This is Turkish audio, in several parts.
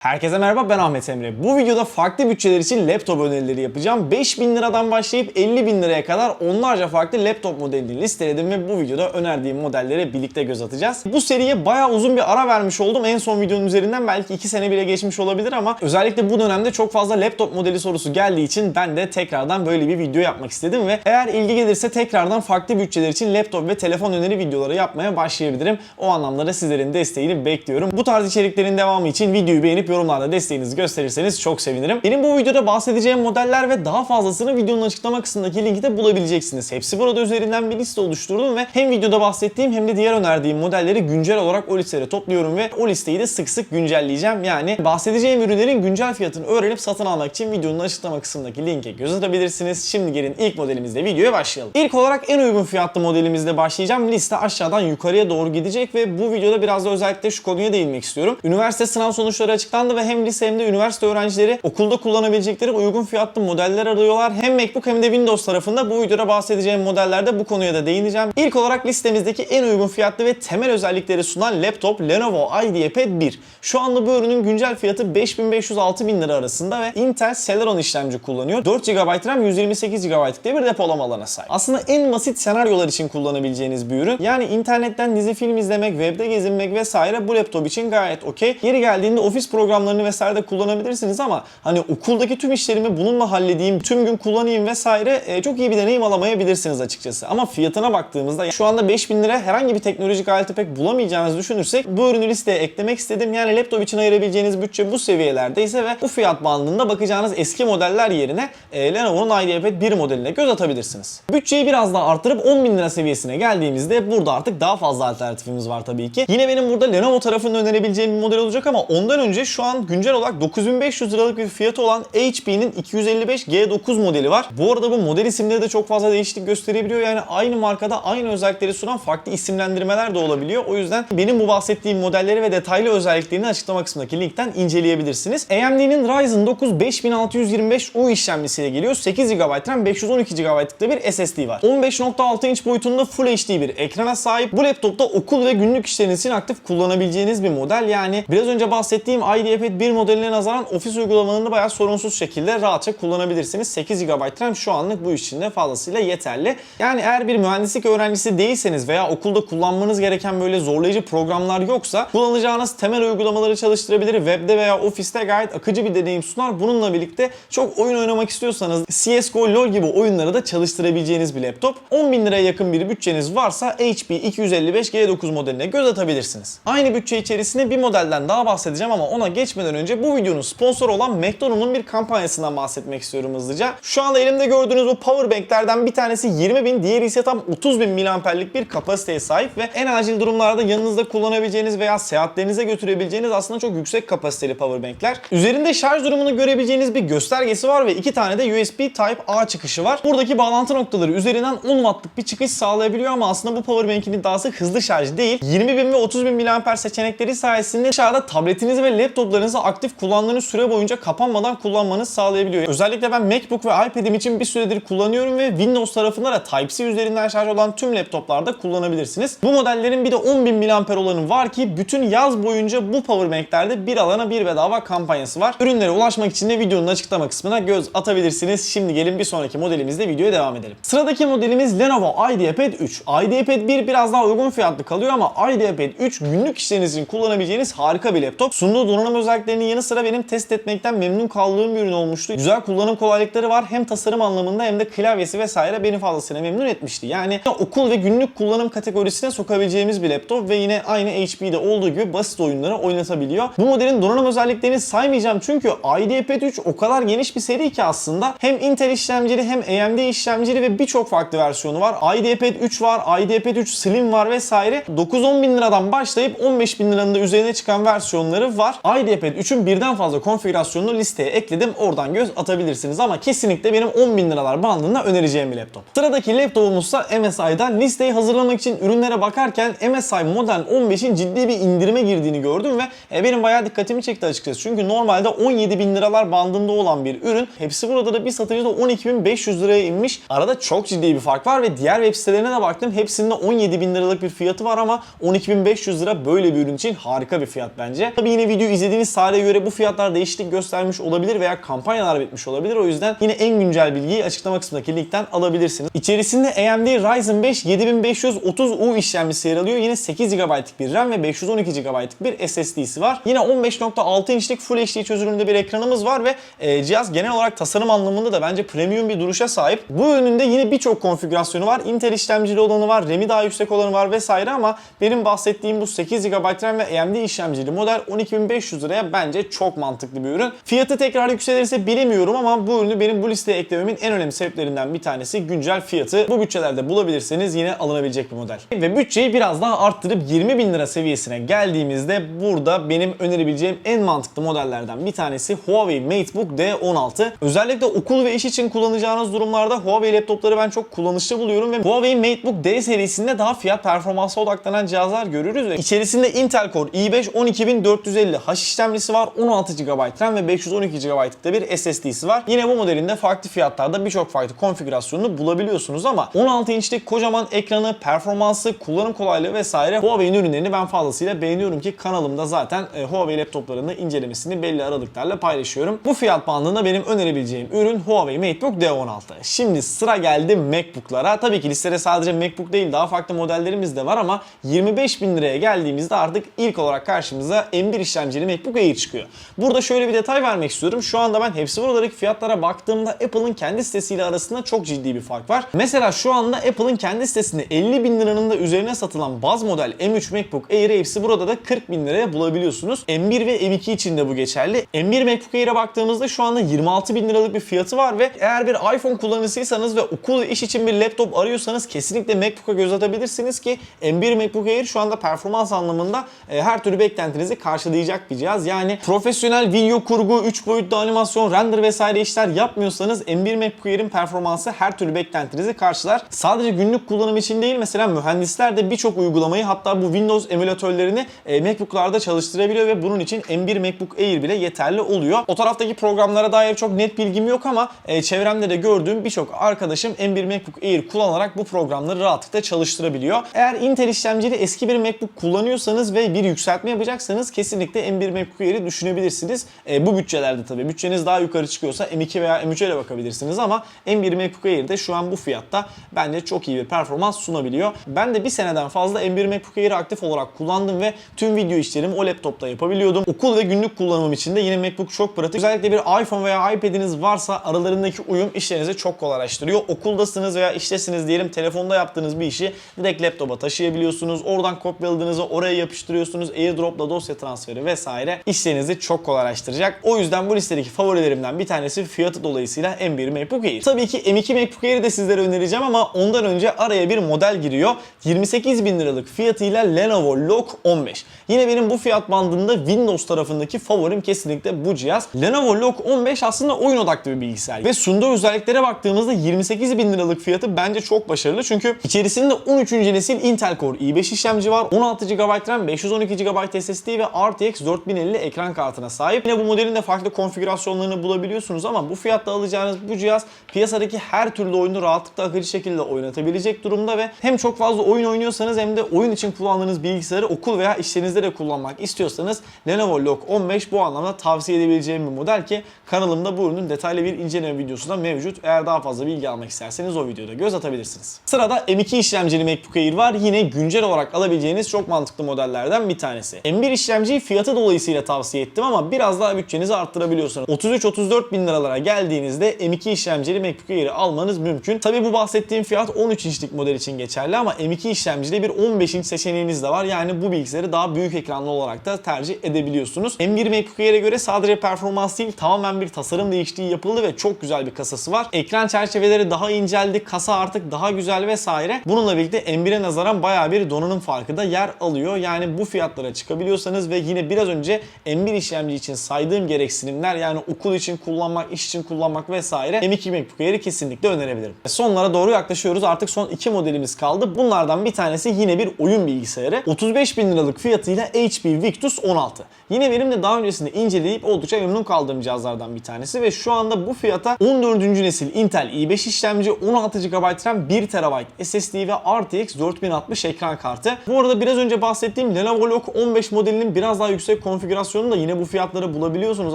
Herkese merhaba ben Ahmet Emre. Bu videoda farklı bütçeler için laptop önerileri yapacağım. 5000 liradan başlayıp 50 bin liraya kadar onlarca farklı laptop modelini listeledim ve bu videoda önerdiğim modellere birlikte göz atacağız. Bu seriye bayağı uzun bir ara vermiş oldum. En son videonun üzerinden belki 2 sene bile geçmiş olabilir ama özellikle bu dönemde çok fazla laptop modeli sorusu geldiği için ben de tekrardan böyle bir video yapmak istedim ve eğer ilgi gelirse tekrardan farklı bütçeler için laptop ve telefon öneri videoları yapmaya başlayabilirim. O anlamda da sizlerin desteğini bekliyorum. Bu tarz içeriklerin devamı için videoyu beğenip yorumlarda desteğinizi gösterirseniz çok sevinirim. Benim bu videoda bahsedeceğim modeller ve daha fazlasını videonun açıklama kısmındaki linkte bulabilirsiniz. Hepsi burada üzerinden bir liste oluşturdum ve hem videoda bahsettiğim hem de diğer önerdiğim modelleri güncel olarak o listeye topluyorum ve o listeyi de sık sık güncelleyeceğim. Yani bahsedeceğim ürünlerin güncel fiyatını öğrenip satın almak için videonun açıklama kısmındaki linke göz atabilirsiniz. Şimdi gelin ilk modelimizle videoya başlayalım. İlk olarak en uygun fiyatlı modelimizle başlayacağım. Liste aşağıdan yukarıya doğru gidecek ve bu videoda biraz da özellikle şu konuya değinmek istiyorum. Üniversite sınav sonuçları açıklandı ve hem lise hem de üniversite öğrencileri okulda kullanabilecekleri uygun fiyatlı modeller arıyorlar. Hem MacBook hem de Windows tarafında bu videoda bahsedeceğim modellerde bu konuya da değineceğim. İlk olarak listemizdeki en uygun fiyatlı ve temel özellikleri sunan laptop Lenovo IdeaPad 1. Şu anda bu ürünün güncel fiyatı 5500-6000 lira arasında ve Intel Celeron işlemci kullanıyor. 4 GB RAM 128 GB'lık de bir depolama alanına sahip. Aslında en basit senaryolar için kullanabileceğiniz bir ürün. Yani internetten dizi film izlemek, webde gezinmek vesaire bu laptop için gayet okey. Yeri geldiğinde ofis programlarını vesaire de kullanabilirsiniz ama hani okuldaki tüm işlerimi bununla halledeyim, tüm gün kullanayım vesaire e, çok iyi bir deneyim alamayabilirsiniz açıkçası. Ama fiyatına baktığımızda şu anda 5000 lira herhangi bir teknolojik aleti pek bulamayacağınızı düşünürsek bu ürünü listeye eklemek istedim. Yani laptop için ayırabileceğiniz bütçe bu seviyelerdeyse ve bu fiyat bandında bakacağınız eski modeller yerine e, Lenovo'nun IdeaPad 1 modeline göz atabilirsiniz. Bütçeyi biraz daha arttırıp 10 bin lira seviyesine geldiğimizde burada artık daha fazla alternatifimiz var tabii ki. Yine benim burada Lenovo tarafından önerebileceğim bir model olacak ama ondan önce şu an güncel olarak 9500 liralık bir fiyatı olan HP'nin 255 G9 modeli var. Bu arada bu model isimleri de çok fazla değişiklik gösterebiliyor. Yani aynı markada aynı özellikleri sunan farklı isimlendirmeler de olabiliyor. O yüzden benim bu bahsettiğim modelleri ve detaylı özelliklerini açıklama kısmındaki linkten inceleyebilirsiniz. AMD'nin Ryzen 9 5625U işlemcisiyle geliyor. 8 GB RAM 512 GB'lık da bir SSD var. 15.6 inç boyutunda Full HD bir ekrana sahip. Bu laptopta okul ve günlük işleriniz için aktif kullanabileceğiniz bir model. Yani biraz önce bahsettiğim IdeaPad 1 modeline nazaran ofis uygulamalarını bayağı sorunsuz şekilde rahatça kullanabilirsiniz. 8 GB RAM şu anlık bu iş için de fazlasıyla yeterli. Yani eğer bir mühendislik öğrencisi değilseniz veya okulda kullanmanız gereken böyle zorlayıcı programlar yoksa kullanacağınız temel uygulamaları çalıştırabilir. Webde veya ofiste gayet akıcı bir deneyim sunar. Bununla birlikte çok oyun oynamak istiyorsanız CSGO, LoL gibi oyunları da çalıştırabileceğiniz bir laptop. 10 bin liraya yakın bir bütçeniz varsa HP 255 G9 modeline göz atabilirsiniz. Aynı bütçe içerisinde bir modelden daha bahsedeceğim ama ona geçmeden önce bu videonun sponsoru olan McDonald's'un bir kampanyasından bahsetmek istiyorum hızlıca. Şu anda elimde gördüğünüz bu powerbanklerden bir tanesi 20 bin, diğeri ise tam 30 bin miliamperlik bir kapasiteye sahip ve en acil durumlarda yanınızda kullanabileceğiniz veya seyahatlerinize götürebileceğiniz aslında çok yüksek kapasiteli powerbankler. Üzerinde şarj durumunu görebileceğiniz bir göstergesi var ve iki tane de USB Type-A çıkışı var. Buradaki bağlantı noktaları üzerinden 10 wattlık bir çıkış sağlayabiliyor ama aslında bu powerbank'in iddiası hızlı şarj değil. 20 bin ve 30 bin miliamper seçenekleri sayesinde dışarıda tabletinizi ve laptoplarınızı aktif kullandığınız süre boyunca kapanmadan kullanmanızı sağlayabiliyor. Özellikle ben MacBook ve iPad'im için bir süredir kullanıyorum ve Windows tarafında da Type-C üzerinden şarj olan tüm laptoplarda kullanabilirsiniz. Bu modellerin bir de 10.000 miliamper olanı var ki bütün yaz boyunca bu powerbanklerde bir alana bir bedava kampanyası var. Ürünlere ulaşmak için de videonun açıklama kısmına göz atabilirsiniz. Şimdi gelin bir sonraki modelimizle videoya devam edelim. Sıradaki modelimiz Lenovo IdeaPad 3. IdeaPad 1 biraz daha uygun fiyatlı kalıyor ama IdeaPad 3 günlük işleriniz için kullanabileceğiniz harika bir laptop. Sunduğu donanım özelliklerinin yanı sıra benim test etmekten memnun kaldığım bir ürün olmuştu. Güzel kullanım kolaylıkları var. Hem tasarım anlamında hem de klavyesi vesaire beni fazlasıyla memnun etmişti. Yani okul ve günlük kullanım kategorisine sokabileceğimiz bir laptop ve yine aynı HP'de olduğu gibi basit oyunları oynatabiliyor. Bu modelin donanım özelliklerini saymayacağım çünkü IdeaPad 3 o kadar geniş bir seri ki aslında hem Intel işlemcili hem AMD işlemcili ve birçok farklı versiyonu var. IdeaPad 3 var, IdeaPad 3 Slim var vesaire. 9-10 bin liradan başlayıp 15 bin liranın da üzerine çıkan versiyonları var. IdeaPad 3'ün birden fazla konfigürasyonunu listeye ekledim. Oradan göz atabilirsiniz ama kesinlikle benim 10 bin liralar bandında önereceğim bir laptop. Sıradaki laptopumuzsa MSI'dan. Listeyi hazırlamak için ürünlere bakarken MSI Model 15'in ciddi bir indirime girdiğini gördüm ve e, benim bayağı dikkatimi çekti açıkçası. Çünkü normalde 17 bin liralar bandında olan bir ürün. Hepsi burada da bir satıcıda 12.500 liraya inmiş. Arada çok ciddi bir fark var ve diğer web sitelerine de baktım. Hepsinde 17 bin liralık bir fiyatı var ama 12.500 lira böyle bir ürün için harika bir fiyat bence. Tabii yine video izlediğiniz izlediğiniz tarihe göre bu fiyatlar değişiklik göstermiş olabilir veya kampanyalar bitmiş olabilir. O yüzden yine en güncel bilgiyi açıklama kısmındaki linkten alabilirsiniz. İçerisinde AMD Ryzen 5 7530U işlemcisi yer alıyor. Yine 8 GB'lık bir RAM ve 512 GB'lık bir SSD'si var. Yine 15.6 inçlik Full HD çözünürlüğünde bir ekranımız var ve e, cihaz genel olarak tasarım anlamında da bence premium bir duruşa sahip. Bu ürünün de yine birçok konfigürasyonu var. Intel işlemcili olanı var, RAM'i daha yüksek olanı var vesaire ama benim bahsettiğim bu 8 GB RAM ve AMD işlemcili model 12.500 liraya bence çok mantıklı bir ürün. Fiyatı tekrar yükselirse bilemiyorum ama bu ürünü benim bu listeye eklememin en önemli sebeplerinden bir tanesi güncel fiyatı. Bu bütçelerde bulabilirseniz yine alınabilecek bir model. Ve bütçeyi biraz daha arttırıp 20 bin lira seviyesine geldiğimizde burada benim önerebileceğim en mantıklı modellerden bir tanesi Huawei MateBook D16. Özellikle okul ve iş için kullanacağınız durumlarda Huawei laptopları ben çok kullanışlı buluyorum ve Huawei MateBook D serisinde daha fiyat performansa odaklanan cihazlar görürüz ve içerisinde Intel Core i5 12450H işlemcisi var, 16 GB RAM ve 512 GB'lık da bir SSD'si var. Yine bu modelin de farklı fiyatlarda birçok farklı konfigürasyonunu bulabiliyorsunuz ama 16 inçlik kocaman ekranı, performansı, kullanım kolaylığı vesaire Huawei'nin ürünlerini ben fazlasıyla beğeniyorum ki kanalımda zaten e, Huawei laptoplarını incelemesini belli aralıklarla paylaşıyorum. Bu fiyat bandında benim önerebileceğim ürün Huawei MateBook D16. Şimdi sıra geldi MacBook'lara. Tabii ki listede sadece MacBook değil daha farklı modellerimiz de var ama 25 bin liraya geldiğimizde artık ilk olarak karşımıza M1 işlemcili MacBook Air çıkıyor. Burada şöyle bir detay vermek istiyorum. Şu anda ben hepsi buradaki fiyatlara baktığımda Apple'ın kendi sitesiyle arasında çok ciddi bir fark var. Mesela şu anda Apple'ın kendi sitesinde 50 bin liranın da üzerine satılan baz model M3 MacBook Air'i hepsi burada da 40 bin liraya bulabiliyorsunuz. M1 ve M2 için de bu geçerli. M1 MacBook Air'e baktığımızda şu anda 26 bin liralık bir fiyatı var ve eğer bir iPhone kullanıcısıysanız ve okul iş için bir laptop arıyorsanız kesinlikle MacBook'a göz atabilirsiniz ki M1 MacBook Air şu anda performans anlamında e, her türlü beklentinizi karşılayacak bir cihaz. Yani profesyonel video kurgu, 3 boyutlu animasyon, render vesaire işler yapmıyorsanız M1 MacBook Air'in performansı her türlü beklentinizi karşılar. Sadece günlük kullanım için değil mesela mühendisler de birçok uygulamayı hatta bu Windows emülatörlerini e, MacBook'larda çalıştırabiliyor ve bunun için M1 MacBook Air bile yeterli oluyor. O taraftaki programlara dair çok net bilgim yok ama e, çevremde de gördüğüm birçok arkadaşım M1 MacBook Air kullanarak bu programları rahatlıkla çalıştırabiliyor. Eğer Intel işlemcili eski bir MacBook kullanıyorsanız ve bir yükseltme yapacaksanız kesinlikle M1 MacBook Air'i düşünebilirsiniz. E, bu bütçelerde tabii. Bütçeniz daha yukarı çıkıyorsa M2 veya M3'e de bakabilirsiniz ama M1 MacBook Air'de şu an bu fiyatta bence çok iyi bir performans sunabiliyor. Ben de bir seneden fazla M1 MacBook Air'i aktif olarak kullandım ve tüm video işlerimi o laptopta yapabiliyordum. Okul ve günlük kullanımım için de yine MacBook çok pratik. Özellikle bir iPhone veya iPad'iniz varsa aralarındaki uyum işlerinizi çok kolaylaştırıyor. Okuldasınız veya iştesiniz diyelim telefonda yaptığınız bir işi direkt laptopa taşıyabiliyorsunuz. Oradan kopyaladığınızı oraya yapıştırıyorsunuz. AirDrop'la dosya transferi vesaire işlerinizi çok kolaylaştıracak. O yüzden bu listedeki favorilerimden bir tanesi fiyatı dolayısıyla M1 MacBook Air. Tabii ki M2 MacBook Air'i de sizlere önereceğim ama ondan önce araya bir model giriyor. 28 bin liralık fiyatıyla Lenovo Log 15. Yine benim bu fiyat bandında Windows tarafındaki favorim kesinlikle bu cihaz. Lenovo Log 15 aslında oyun odaklı bir bilgisayar ve sunduğu özelliklere baktığımızda 28 bin liralık fiyatı bence çok başarılı çünkü içerisinde 13. nesil Intel Core i5 işlemci var, 16 GB RAM, 512 GB SSD ve RTX 4050 ekran kartına sahip. Yine bu modelin de farklı konfigürasyonlarını bulabiliyorsunuz ama bu fiyatta alacağınız bu cihaz piyasadaki her türlü oyunu rahatlıkla akıcı şekilde oynatabilecek durumda ve hem çok fazla oyun oynuyorsanız hem de oyun için kullandığınız bilgisayarı okul veya işlerinizde de kullanmak istiyorsanız Lenovo Log 15 bu anlamda tavsiye edebileceğim bir model ki kanalımda bu ürünün detaylı bir inceleme videosu da mevcut. Eğer daha fazla bilgi almak isterseniz o videoda göz atabilirsiniz. Sırada M2 işlemcili MacBook Air var. Yine güncel olarak alabileceğiniz çok mantıklı modellerden bir tanesi. M1 işlemciyi fiyatı dolayısıyla tavsiye ettim ama biraz daha bütçenizi arttırabiliyorsunuz. 33-34 bin liralara geldiğinizde M2 işlemcili MacBook Air'i almanız mümkün. Tabi bu bahsettiğim fiyat 13 inçlik model için geçerli ama M2 işlemcili bir 15 inç seçeneğiniz de var. Yani bu bilgisayarı daha büyük ekranlı olarak da tercih edebiliyorsunuz. M1 MacBook Air'e göre sadece performans değil tamamen bir tasarım değişikliği yapıldı ve çok güzel bir kasası var. Ekran çerçeveleri daha inceldi, kasa artık daha güzel vesaire. Bununla birlikte M1'e nazaran bayağı bir donanım farkı da yer alıyor. Yani bu fiyatlara çıkabiliyorsanız ve yine biraz önce M1 işlemci için saydığım gereksinimler yani okul için kullanmak, iş için kullanmak vesaire M2 MacBook Air'i kesinlikle önerebilirim. Sonlara doğru yaklaşıyoruz. Artık son iki modelimiz kaldı. Bunlardan bir tanesi yine bir oyun bilgisayarı. 35 bin liralık fiyatıyla HP Victus 16. Yine benim de daha öncesinde inceleyip oldukça memnun kaldığım cihazlardan bir tanesi ve şu anda bu fiyata 14. nesil Intel i5 işlemci, 16 GB RAM, 1 TB SSD ve RTX 4060 ekran kartı. Bu arada biraz önce bahsettiğim Lenovo Log 15 modelinin biraz daha yüksek konfigürasyonu da yine bu fiyatları bulabiliyorsunuz.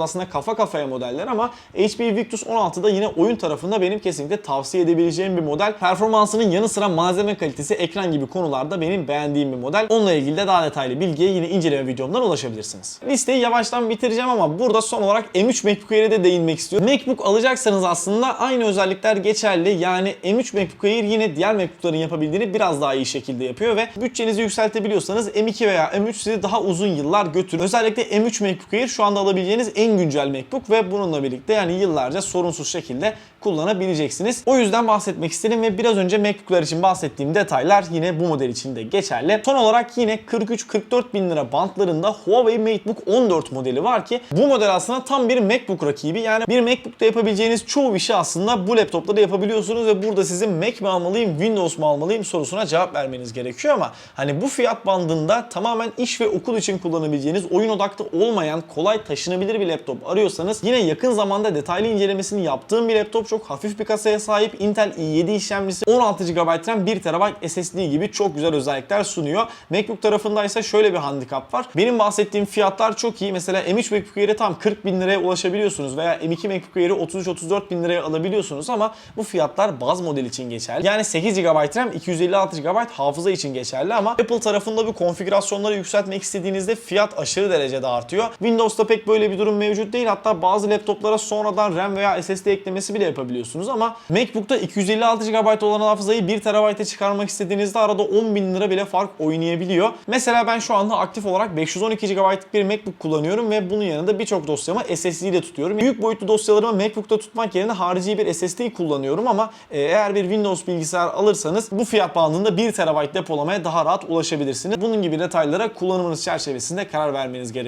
Aslında kafa kafaya modeller ama HP Victus 16 da yine oyun tarafında benim kesinlikle tavsiye edebileceğim bir model. Performansının yanı sıra malzeme kalitesi, ekran gibi konularda benim beğendiğim bir model. Onunla ilgili de daha detaylı bilgiye yine inceleme videomdan ulaşabilirsiniz. Listeyi yavaştan bitireceğim ama burada son olarak M3 MacBook Air'e de değinmek istiyorum. MacBook alacaksanız aslında aynı özellikler geçerli. Yani M3 MacBook Air yine diğer MacBook'ların yapabildiğini biraz daha iyi şekilde yapıyor ve bütçenizi yükseltebiliyorsanız M2 veya M3 sizi daha uzun yıllar götürür. Özellikle M3 MacBook Air şu anda alabileceğiniz en güncel MacBook ve bununla birlikte yani yıllarca sorunsuz şekilde kullanabileceksiniz. O yüzden bahsetmek istedim ve biraz önce MacBook'lar için bahsettiğim detaylar yine bu model için de geçerli. Son olarak yine 43-44 bin lira bantlarında Huawei MateBook 14 modeli var ki bu model aslında tam bir MacBook rakibi. Yani bir MacBook'ta yapabileceğiniz çoğu işi aslında bu laptopta da yapabiliyorsunuz ve burada sizin Mac mi almalıyım, Windows mu almalıyım sorusuna cevap vermeniz gerekiyor ama hani bu fiyat bandında tamamen iş ve okul için kullanabileceğiniz, oyun odaklı olmayan, kolay taşınabilir bir laptop arıyorsanız yine yakın zamanda detaylı incelemesini yaptığım bir laptop çok hafif bir kasaya sahip Intel i7 işlemcisi 16 GB RAM 1 TB SSD gibi çok güzel özellikler sunuyor. MacBook tarafında ise şöyle bir handikap var. Benim bahsettiğim fiyatlar çok iyi. Mesela M3 MacBook Air'e tam 40 bin liraya ulaşabiliyorsunuz veya M2 MacBook Air'i 33-34 bin liraya alabiliyorsunuz ama bu fiyatlar baz model için geçerli. Yani 8 GB RAM 256 GB hafıza için geçerli ama Apple tarafında bu konfigürasyonları yükseltmek istediğinizde fiyat aşırı derecede artıyor. Windows'ta pek böyle bir durum mevcut değil. Hatta bazı laptoplara sonradan RAM veya SSD eklemesi bile yapabiliyorsunuz ama MacBook'ta 256 GB olan hafızayı 1 TB'e çıkarmak istediğinizde arada 10 bin lira bile fark oynayabiliyor. Mesela ben şu anda aktif olarak 512 GB'lık bir MacBook kullanıyorum ve bunun yanında birçok dosyamı SSD ile tutuyorum. Büyük boyutlu dosyalarımı MacBook'ta tutmak yerine harici bir SSD kullanıyorum ama e, eğer bir Windows bilgisayar alırsanız bu fiyat bandında 1 TB depolamaya daha rahat ulaşabilirsiniz. Bunun gibi detaylara kullanımınız çerçevesinde karar vermeniz gerekiyor.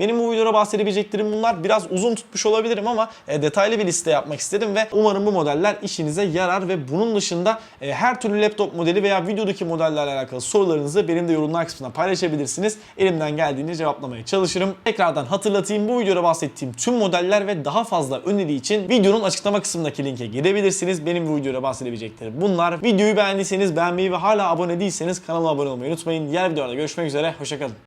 Benim bu videoda bahsedebileceklerim bunlar. Biraz uzun tutmuş olabilirim ama e, detaylı bir liste yapmak istedim ve umarım bu modeller işinize yarar ve bunun dışında e, her türlü laptop modeli veya videodaki modellerle alakalı sorularınızı benim de yorumlar kısmına paylaşabilirsiniz. Elimden geldiğince cevaplamaya çalışırım. Tekrardan hatırlatayım bu videoda bahsettiğim tüm modeller ve daha fazla öneri için videonun açıklama kısmındaki linke gidebilirsiniz. Benim bu videoda bahsedebileceklerim bunlar. Videoyu beğendiyseniz beğenmeyi ve hala abone değilseniz kanalıma abone olmayı unutmayın. Diğer videolarda görüşmek üzere. Hoşçakalın.